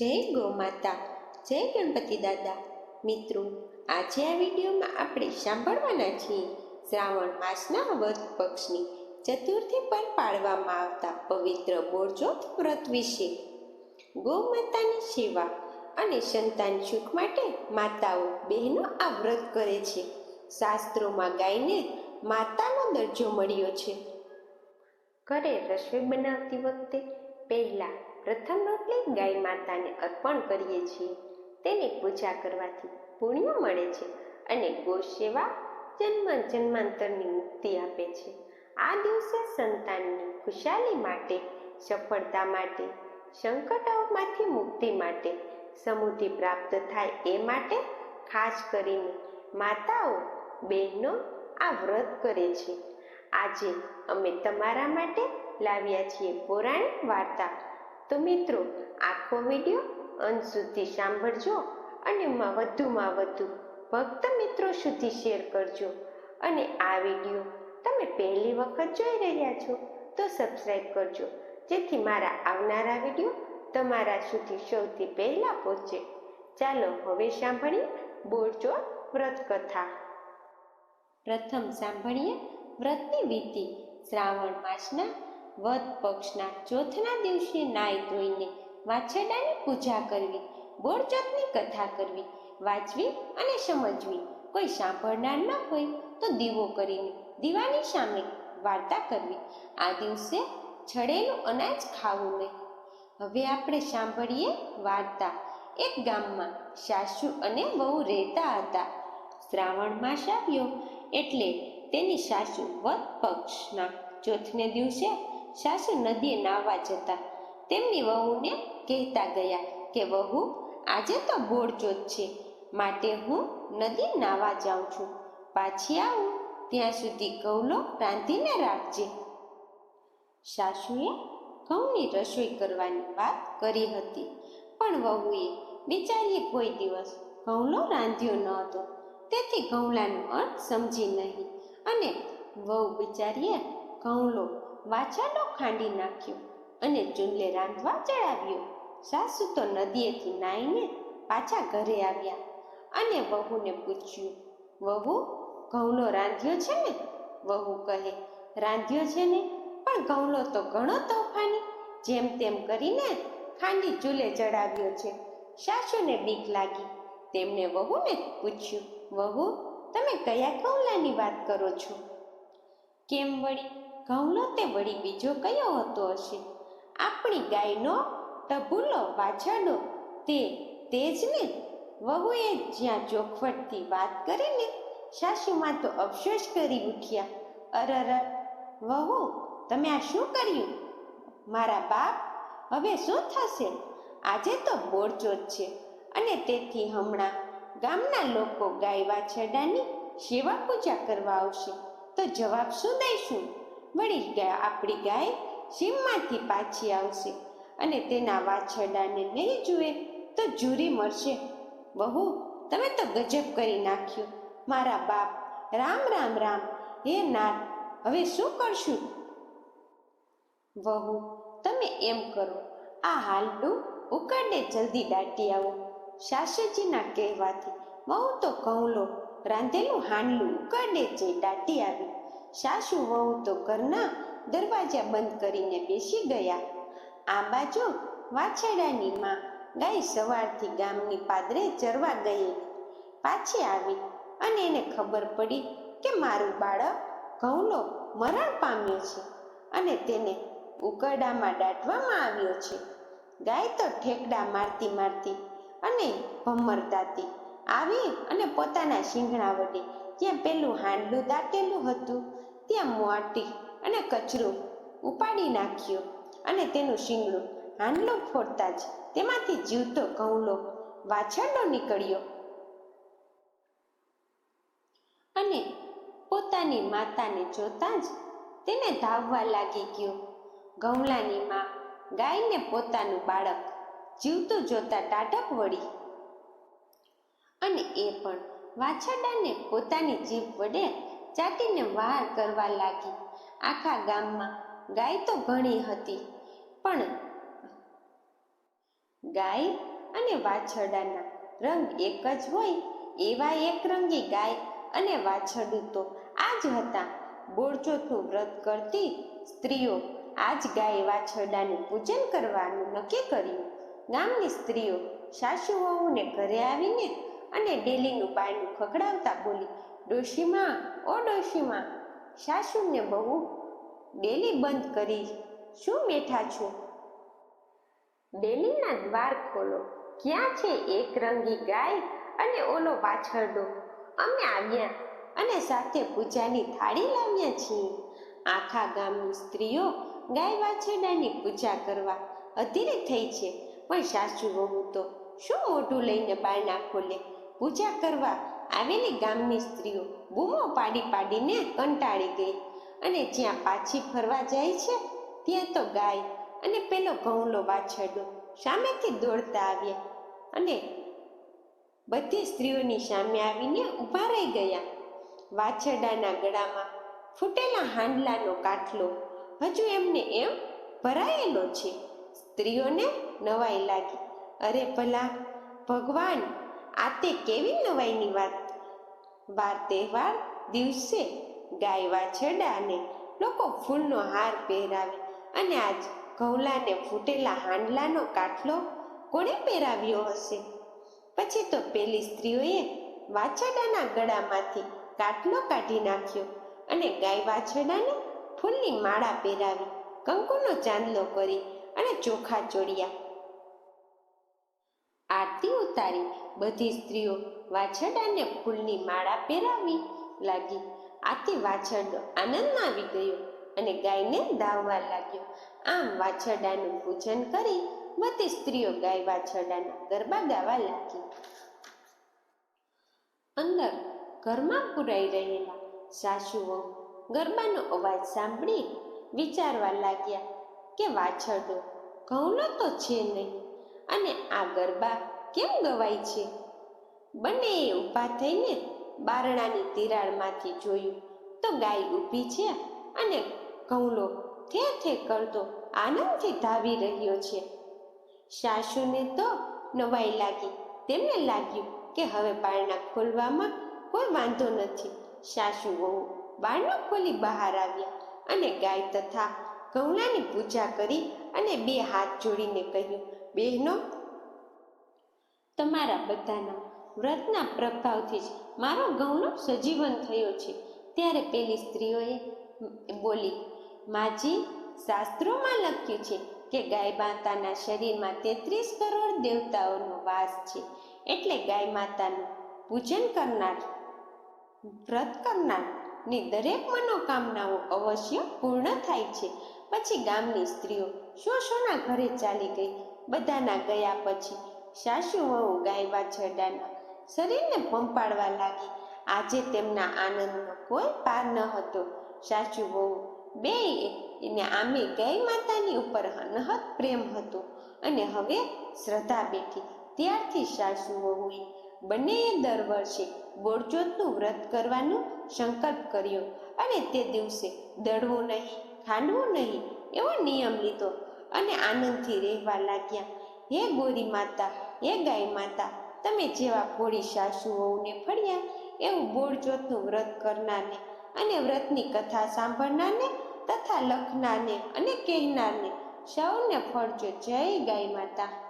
જય ગૌ માતા જય ગણપતિ દાદા. મિત્રો, આજે આ વિડીયોમાં આપણે સાંભળવાના છીએ શ્રાવણ માસના વધ પક્ષની ચતુર્થી પર પાળવામાં આવતા પવિત્ર બોરજોત વ્રત વિશે. ગૌ માતાની સેવા અને સંતાન સુખ માટે માતાઓ બહેનો આ વ્રત કરે છે. શાસ્ત્રોમાં ગાયને માતાનો દરજ્જો મળ્યો છે. ઘરે રસોઈ બનાવતી વખતે પહેલાં પ્રથમ રોટલી ગાય માતાને અર્પણ કરીએ છીએ. તેની પૂજા કરવાથી પુણ્ય મળે છે અને ગો સેવા જન્મ જન્માંતરની મુક્તિ આપે છે. આ દિવસે સંતાનની ખુશાલી માટે, સફળતા માટે સંકટોમાંથી મુક્તિ માટે, સમૃદ્ધિ પ્રાપ્ત થાય એ માટે ખાસ કરીને માતાઓ, બહેનો આ વ્રત કરે છે. આજે અમે તમારા માટે લાવ્યા છીએ પૌરાણિક વાર્તા તો મિત્રો, આખો વીડિયો અંત સુધી સાંભળજો અને વધુમાં વધુ ભક્ત મિત્રો સુધી શેર કરજો. અને આ વીડિયો તમે પહેલી વખત જોઈ રહ્યા છો તો સબસ્ક્રાઈબ કરજો. જેથી મારા આવનારા વીડિયો તમારા સુધી સૌથી પહેલાં પહોંચે. ચાલો હવે સાંભળીએ બોરચોર વ્રત કથા પ્રથમ સાંભળીએ વ્રતની વિધિ શ્રાવણ માસના વદ પક્ષના ચોથના દિવસે નાઈ ધોઈને વાછરડાની પૂજા કરવી બોરચોથની કથા કરવી, વાંચવી અને સમજવી. કોઈ સાંભળનાર ન હોય તો દીવો કરીને દીવાની સામે વાર્તા કરવી. આ દિવસે છડેલું અનાજ ખાવું નહીં. હવે આપણે સાંભળીએ વાર્તા. એક ગામમાં સાસુ અને વહુ રહેતા હતા. શ્રાવણ માસ આવ્યો એટલે તેની સાસુ વધ પક્ષના ચોથને દિવસે સાસુ નદીએ નાહવા જતા તેમની વહુને કહેતા ગયા કે, વહુ, આજે તો બોળચોથ છે, માટે હું નદી નાહવા જાઉં છું. પાછી આવું, ત્યાં સુધી કૌલો રાંધીને રાખજે. સાસુએ ઘઉંની રસોઈ કરવાની વાત કરી હતી, પણ વહુએ બિચારીએ કોઈ દિવસ ઘઉંલો રાંધ્યો ન હતો. તેથી ઘઉંલાનો અર્થ સમજી નહીં અને વહુ બિચારીએ ઘઉંલો વાછાડો ખાંડી નાખ્યો અને ચૂલે રાંધવા ચડાવ્યો. સાસુ તો નદીએથી નાહીને પાછા ઘરે આવ્યા અને વહુને પૂછ્યું, વહુ, ઘઉંનો રાંધ્યો છે ને? વહુ કહે, રાંધ્યો છે ને, પણ ઘઉંલો તો ઘણો તોફાની. જેમ તેમ કરીને ખાંડી ચૂલે ચડાવ્યો છે. સાસુને બીક લાગી. તેમણે વહુને પૂછ્યું, વહુ, તમે કયા કૌલાની વાત કરો છો? કેમ વળી? ઘઉંલો તે વળી બીજો કયો હતો હશે? આપણી ગાયનો ટભુલો વાછરડો, તે તે ને વહુએ જ્યાં ચોખવટથી વાત કરીને સાસુમાં તો અફસોસ કરી ઉઠ્યા. અરર વહુ, તમે આ શું કર્યું? મારા બાપ, હવે શું થશે? આજે તો બોરચોથ છે અને તેથી હમણાં ગામના લોકો ગાય વાછરડાની સેવા પૂજા કરવા આવશે. તો જવાબ શું દઈશું? વળી ગયા આપણી ગાય સીમમાંથી પાછી આવશે અને તેના વાછરડાને નહીં જુએ તો જુરી મળશે બહુ તમે તો ગજબ કરી નાખ્યું. મારા બાપ, રામ રામ રામ. હે નાથ, હવે શું કરશું? વહુ, તમે એમ કરો. આ હાલડું ઉકાળને જલ્દી દાટી આવો. સાસુજીના કહેવાથી વહુ તો કહું લો રાંધેલું હાંડલું ઉકાડે જઈ દાટી આવી. સાસુ વહુ તો ઘરના દરવાજા બંધ કરીને બેસી ગયા. આ બાજુ વાછેડાની માં ગાય સવારથી ગામની પાદરે ચરવા ગયેલી પાછી આવી અને એને ખબર પડી કે મારું બાળક ઘઉંલો મરણ પામ્યો છે અને તેને ઉકરડામાં દાટવામાં આવ્યો છે. ગાય તો ઠેકડા મારતી મારતી અને ભમરતાતી આવી અને પોતાના શીંગણા વડે જ્યાં પેલું હાંડલું દાટેલું હતું. ત્યાં મોટી અને કચરો ઉપાડી નાખ્યો અને તેનું શીંગડું હાંડલો ફોડતા જ તેમાંથી જીવતો ઘઉંલો વાછરડો નીકળ્યો. અને પોતાની માતાને જોતા જ તેને ધાવવા લાગી ગયો. ગૌલાની માં ગાયને પોતાનું બાળક જીવતું જોતા ટાઢક વળી. અને એ પણ વાછરડાને પોતાની જીભ વડે ચાટીને વાર કરવા લાગી. આખા ગામમાં ગાય તો ઘણી હતી, પણ ગાય અને વાછરડાના રંગ એક જ હોય એવા એક રંગી ગાય અને વાછરડું તો આ જ હતા. બોળચોથું વ્રત કરતી સ્ત્રીઓ આજ ગાય વાછરડાનું પૂજન કરવાનું નક્કી કર્યું. ગામની સ્ત્રીઓ સાસુ વહુને ઘરે આવીને અને ડેલીનું બારણું ખખડાવતા બોલી ડોશીમાં, ઓ ડોશીમાં, સાસુને બહુ ડેલી બંધ કરી શું બેઠા છો? ડેલીના દ્વાર ખોલો. ક્યાં છે એક રંગી ગાય અને ઓલો પાછળનો અમે આવ્યા અને સાથે પૂજાની થાળી લાવ્યા છીએ. આખા ગામની સ્ત્રીઓ ગાય વાછરડાની પૂજા કરવા અધીરે થઈ છે. પણ સાસુ વહુ તો શું મોઢું લઈને બારણા ખોલે? પૂજા કરવા આવેલી ગામની સ્ત્રીઓ બૂમો પાડી પાડીને કંટાળી ગઈ અને જ્યાં પાછી ફરવા જાય છે, ત્યાં તો ગાય અને પેલો ઘઉંલો વાછરડો સામેથી દોડતા આવ્યા અને બધી સ્ત્રીઓની સામે આવીને ઊભા રહી ગયા. વાછરડાના ગળામાં ફૂટેલા હાંડલાનો કાટલો હજુ એમને એમ ભરાયેલો છે. સ્ત્રીઓને નવાઈ લાગી. અરે ભલા, ભગવાન આ તે કેવી નવાઈની વાત? વાર તહેવાર દિવસે ગાય વાછરડાને લોકો ફૂલનો હાર પહેરાવે અને આજ ઘઉલાને ફૂટેલા હાંડલાનો કાટલો કોણે પહેરાવ્યો હશે? પછી તો પેલી સ્ત્રીઓએ વાછરડાના ગળામાંથી કાટલો કાઢી નાખ્યો અને ગાય વાછરડાને ફૂલની માળા પહેરાવી કંકુનો ચાંદલો કરી અને ચોખા આરતી ઉતારી બધી સ્ત્રીઓ વાછરડાને ફૂલની માળા પહેરાવી લાગી. આથી વાછરડો આનંદમાં આવી ગયો અને ગાયને ધાવવા લાગ્યો. આમ વાછરડાનું પૂજન કરી બધી સ્ત્રીઓ ગાય વાછરડાના ગરબા ગાવા લાગી. અંદર ઘરમાં પુરાઈ રહેલા સાસુઓ ગરબાનો અવાજ સાંભળી વિચારવા લાગ્યા કે વાછરડો ઘઉંનો તો છે નહીં. અને આ ગરબા કેમ ગવાય છે? બંને ઊભા થઈને બારણાની તિરાડમાંથી જોયું તો ગાય ઊભી છે અને ઘઉંલો થે થે કરતો આનંદથી ધાવી રહ્યો છે. સાસુને તો નવાઈ લાગી. તેમને લાગ્યું કે હવે બારણા ખોલવામાં કોઈ વાંધો નથી. સાસુ વહુ બારણા ખોલી બહાર આવ્યા અને ગાય તથા ઘઉંલાની પૂજા કરી અને બે હાથ જોડીને કહ્યું, બહેનો તમારા બધાના વ્રતના પ્રભાવથી જ મારો ગૌનો સજીવન થયો છે. ત્યારે પેલી સ્ત્રીઓએ બોલી, માજી, શાસ્ત્રોમાં લખ્યું છે કે ગાય માતાના શરીરમાં તેત્રીસ કરોડ દેવતાઓનો વાસ છે. એટલે ગાય માતાનું પૂજન કરનાર, વ્રત કરનારની દરેક મનોકામનાઓ અવશ્ય પૂર્ણ થાય છે. પછી ગામની સ્ત્રીઓ શો શોના ઘરે ચાલી ગઈ. બધાના ગયા પછી સાસુ વહુ ગાયબા છડાના શરીરને પંપાડવા લાગી. આજે તેમના આનંદનો કોઈ પાર ન હતો. સાસુ વહુ બે એને આમે ગાય માતાની ઉપર અનહદ પ્રેમ હતો અને હવે શ્રદ્ધા બેઠી. ત્યારથી સાસુ વહુએ બંનેએ દર વર્ષે બોળચોથનું વ્રત કરવાનું સંકલ્પ કર્યો અને તે દિવસે દળવું નહીં, ખાંડવું નહીં એવો નિયમ લીધો અને આનંદથી રહેવા લાગ્યા. હે ગોરી માતા હે ગાય માતા, તમે જેવા ભોળી સાસુઓને ફળ્યા, એવું બોળચોથનું વ્રત કરનારને અને વ્રતની કથા સાંભળનારને તથા લખનારને અને કહેનારને સૌને ફળજો. જય ગાય માતા.